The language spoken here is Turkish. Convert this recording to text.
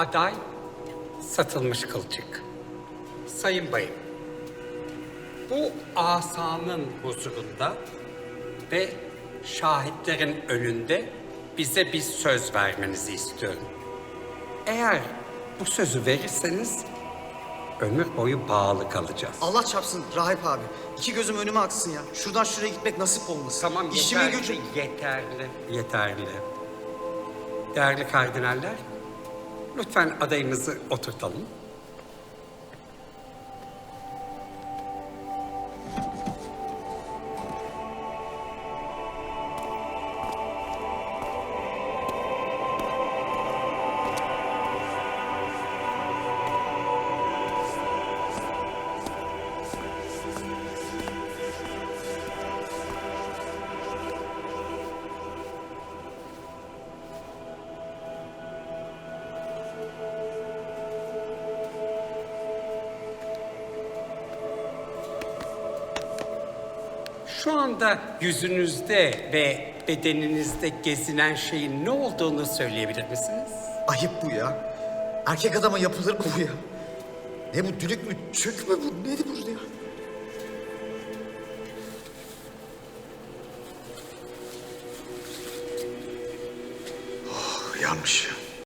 aday satılmış kılçık. Sayın Bayım, bu asanın huzurunda ve şahitlerin önünde bize bir söz vermenizi istiyorum. Eğer bu sözü verirseniz ömür boyu bağlı kalacağız. Allah çarpsın Rahip abi. İki gözüm önüme aksın ya. Şuradan şuraya gitmek nasip olmasın. Tamam yeterli, gücüm. yeterli, yeterli. Değerli kardinaller, lütfen adayımızı oturtalım. Şu anda yüzünüzde ve bedeninizde gezinen şeyin ne olduğunu söyleyebilir misiniz? Ayıp bu ya. Erkek adama yapılır mı bu ya? Ne bu dülük mü çök mü bu? Nedir bu ya? Oh, yanmış.